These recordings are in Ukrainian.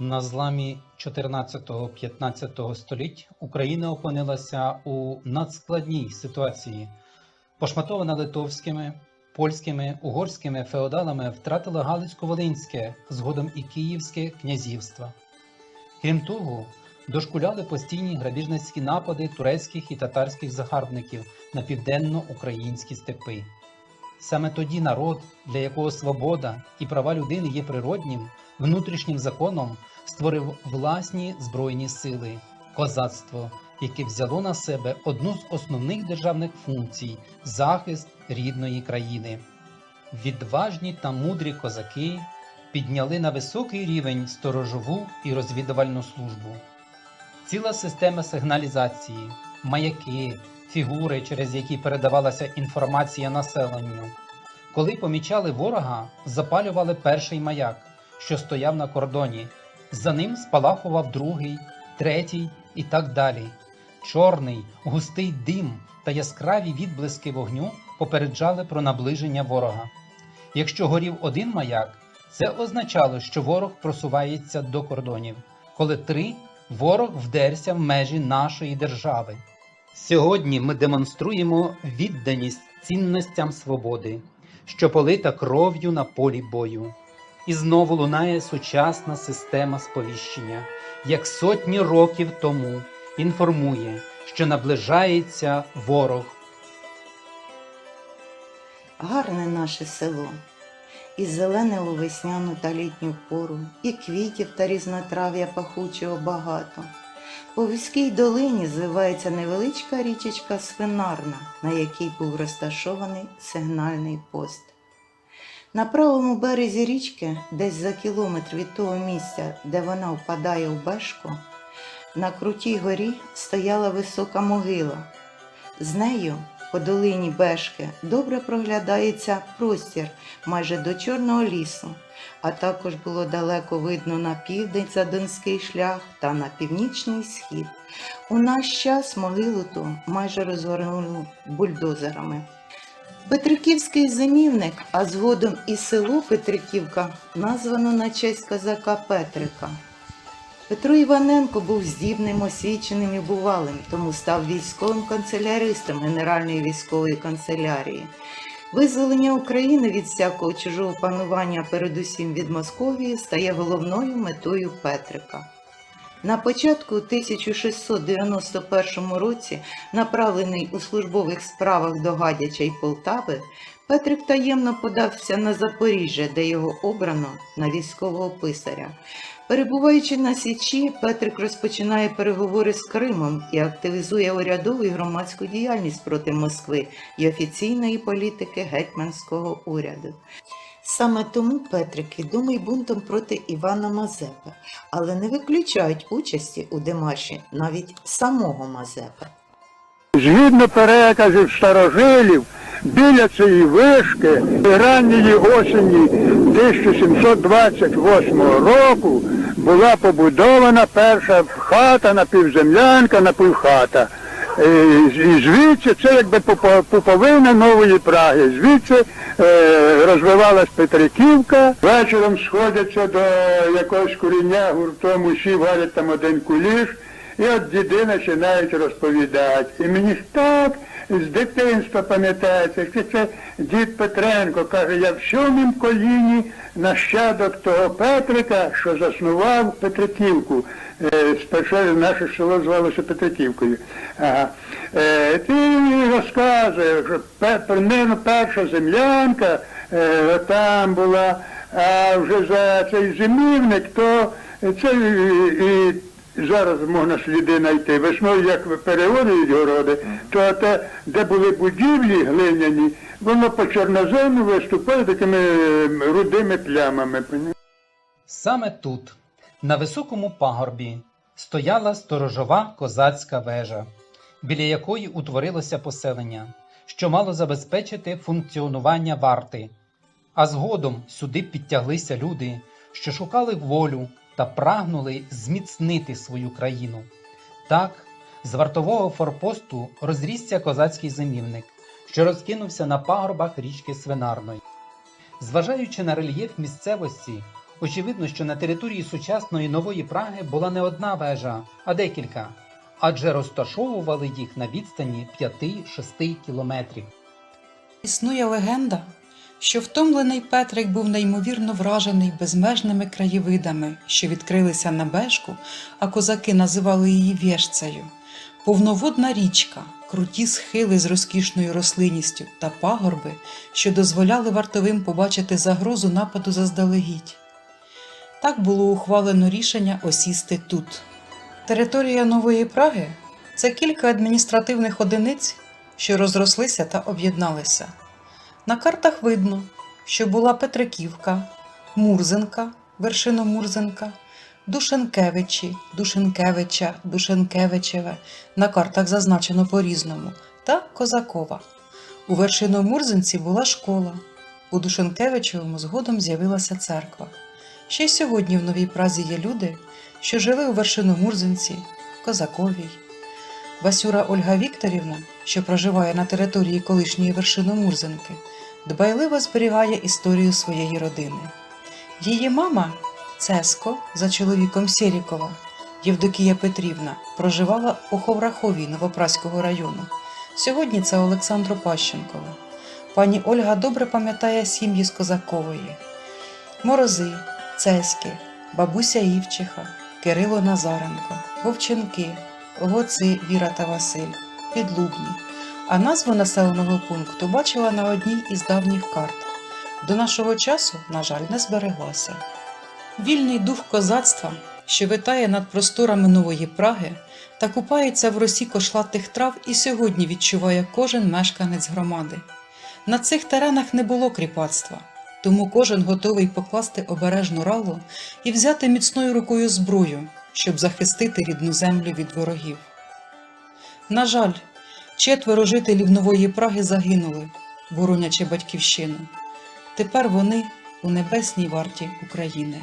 На зламі 14-15 століть Україна опинилася у надскладній ситуації. Пошматована литовськими, польськими, угорськими феодалами втратила Галицько-Волинське, згодом і Київське князівство. Крім того, дошкуляли постійні грабіжницькі напади турецьких і татарських загарбників на південно-українські степи. Саме тоді народ, для якого свобода і права людини є природнім, внутрішнім законом, створив власні збройні сили козацтво, яке взяло на себе одну з основних державних функцій захист рідної країни. Відважні та мудрі козаки підняли на високий рівень сторожову і розвідувальну службу. Ціла система сигналізації, маяки, фігури, через які передавалася інформація населенню. Коли помічали ворога, запалювали перший маяк, що стояв на кордоні. За ним спалахував другий, третій і так далі. Чорний, густий дим та яскраві відблиски вогню попереджали про наближення ворога. Якщо горів один маяк, це означало, що ворог просувається до кордонів. Коли три, ворог вдерся в межі нашої держави. Сьогодні ми демонструємо відданість цінностям свободи, що полита кров'ю на полі бою. І знову лунає сучасна система сповіщення, як сотні років тому інформує, що наближається ворог. Гарне наше село. І зелене у весняну та літню пору, і квітів та різнотрав'я пахучого багато. По вузькій долині звивається невеличка річечка Свинарна, на якій був розташований сигнальний пост. На правому березі річки, десь за кілометр від того місця, де вона впадає в Бешку, на крутій горі стояла висока могила. З нею по долині Бешки добре проглядається простір майже до Чорного лісу, а також було далеко видно на південь за Донський шлях та на північний схід. У наш час могилу ту майже розгорнули бульдозерами. Петриківський зимівник, а згодом і село Петриківка названо на честь козака Петрика. Петро Іваненко був здібним, освіченим і бувалим, тому став військовим канцеляристом Генеральної військової канцелярії. Визволення України від всякого чужого панування, передусім від Московії, стає головною метою Петрика. На початку 1691 році, направлений у службових справах до Гадяча й Полтави, Петрик таємно подався на Запоріжжя, де його обрано на військового писаря. Перебуваючи на Січі, Петрик розпочинає переговори з Кримом і активізує урядову і громадську діяльність проти Москви і офіційної політики гетьманського уряду. Саме тому Петрик відомий бунтом проти Івана Мазепи, але не виключають участі у демарші навіть самого Мазепи. Згідно переказів старожилів, біля цієї вишки ранньої осені 1728 року була побудована перша хата, напівземлянка, напівхата. Е, І звідси це якби пупо- пуповина нової Праги. Звідси е, розвивалась Петриківка. Вечором сходяться до якогось куріння гуртом усі варять там один куліш. І от діди починають розповідати. І мені так з дитинства пам'ятається, це дід Петренко каже, я в сьомім коліні нащадок того Петрика, що заснував Петриківку. Е, Спершу наше село звалося Петриківкою. Ага. Е, Ти розказує, що примерно перша землянка е, там була, а вже за цей зимівник, то це і Зараз можна сліди знайти. Весною, як переорюють городи, то те, де були будівлі глиняні, воно по чорнозему виступає такими ем, рудими плямами. Саме тут, на високому пагорбі, стояла сторожова козацька вежа, біля якої утворилося поселення, що мало забезпечити функціонування варти. А згодом сюди підтяглися люди, що шукали волю та прагнули зміцнити свою країну. Так, з вартового форпосту розрісся козацький зимівник, що розкинувся на пагорбах річки Свинарної. Зважаючи на рельєф місцевості, Очевидно, що на території сучасної нової Праги була не одна вежа, а декілька, адже розташовували їх на відстані 5-6 кілометрів. Існує легенда, що втомлений Петрик був неймовірно вражений безмежними краєвидами, що відкрилися на бешку, а козаки називали її Вєшцею. Повноводна річка, круті схили з розкішною рослинністю та пагорби, що дозволяли вартовим побачити загрозу нападу заздалегідь. Так було ухвалено рішення осісти тут. Територія Нової Праги це кілька адміністративних одиниць, що розрослися та об'єдналися. На картах видно, що була Петриківка, Мурзенка, Вершиномурзенка, Душенкевичі, Душенкевича, Душенкевичеве. На картах зазначено по-різному, та Козакова. У Вершиномурзенці була школа. У Душенкевичевому згодом з'явилася церква. Ще й сьогодні в Новій Празі є люди, що жили у Вершиномурзенці, Козаковій. Васюра Ольга Вікторівна, що проживає на території колишньої Вершиномурзенки, дбайливо зберігає історію своєї родини. Її мама Цеско за чоловіком Сєрікова, Євдокія Петрівна, проживала у Ховрахові Новопраського району. Сьогодні це Олександро Пащенкове. Пані Ольга добре пам'ятає сім'ї з Козакової. Морози, Цеськи, бабуся Івчиха, Кирило Назаренко, Вовченки, Гоци Віра та Василь, Підлубні. А назву населеного пункту бачила на одній із давніх карт. До нашого часу, на жаль, не збереглася. Вільний дух козацтва, що витає над просторами нової Праги та купається в росі кошлатих трав, і сьогодні відчуває кожен мешканець громади. На цих теренах не було кріпацтва, тому кожен готовий покласти обережну ралу і взяти міцною рукою зброю, щоб захистити рідну землю від ворогів. На жаль, четверо жителів нової Праги загинули, боронячи батьківщину. Тепер вони у небесній варті України.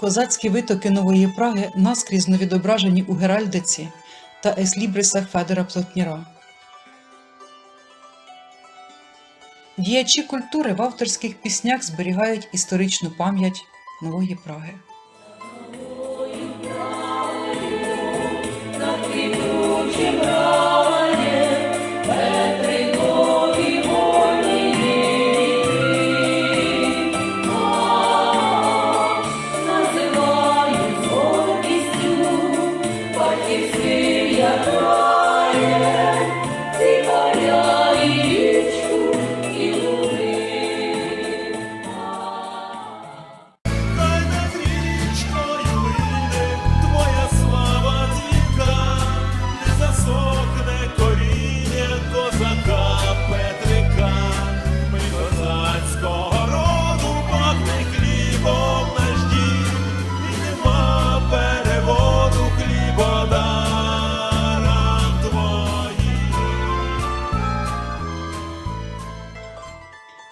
Козацькі витоки нової Праги наскрізно відображені у Геральдиці та еслібрисах Федора Плотніра. Діячі культури в авторських піснях зберігають історичну пам'ять нової Праги.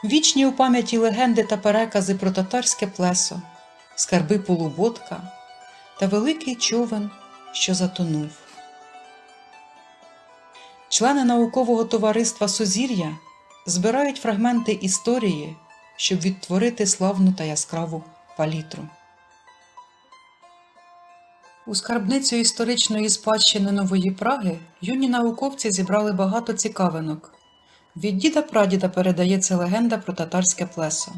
Вічні у пам'яті легенди та перекази про татарське плесо, скарби полуботка та великий човен, що затонув. Члени наукового товариства Сузір'я збирають фрагменти історії, щоб відтворити славну та яскраву палітру. У скарбницю історичної спадщини Нової Праги юні науковці зібрали багато цікавинок. Від діда прадіда передається легенда про татарське плесо.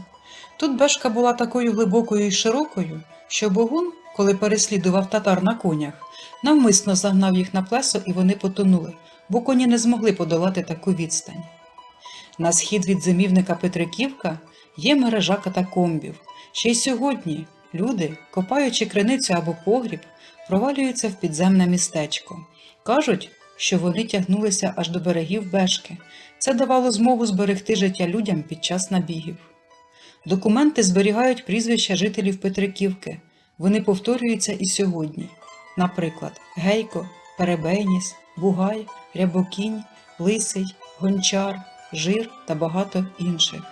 Тут бешка була такою глибокою і широкою, що Богун, коли переслідував татар на конях, навмисно загнав їх на плесо і вони потонули, бо коні не змогли подолати таку відстань. На схід від зимівника Петриківка є мережа катакомбів. Ще й сьогодні люди, копаючи криницю або погріб, провалюються в підземне містечко. Кажуть, що вони тягнулися аж до берегів Бешки. Це давало змогу зберегти життя людям під час набігів. Документи зберігають прізвища жителів Петриківки. Вони повторюються і сьогодні. Наприклад, Гейко, перебеніс, бугай, рябокінь, лисий, гончар, жир та багато інших.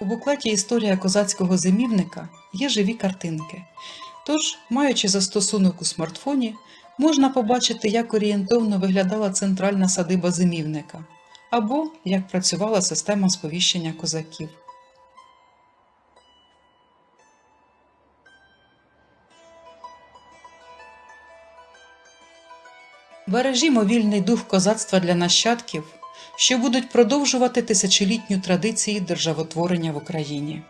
У буклеті Історія козацького зимівника є живі картинки. Тож, маючи застосунок у смартфоні, можна побачити, як орієнтовно виглядала центральна садиба зимівника або як працювала система сповіщення козаків. Бережімо вільний дух козацтва для нащадків, що будуть продовжувати тисячолітню традиції державотворення в Україні.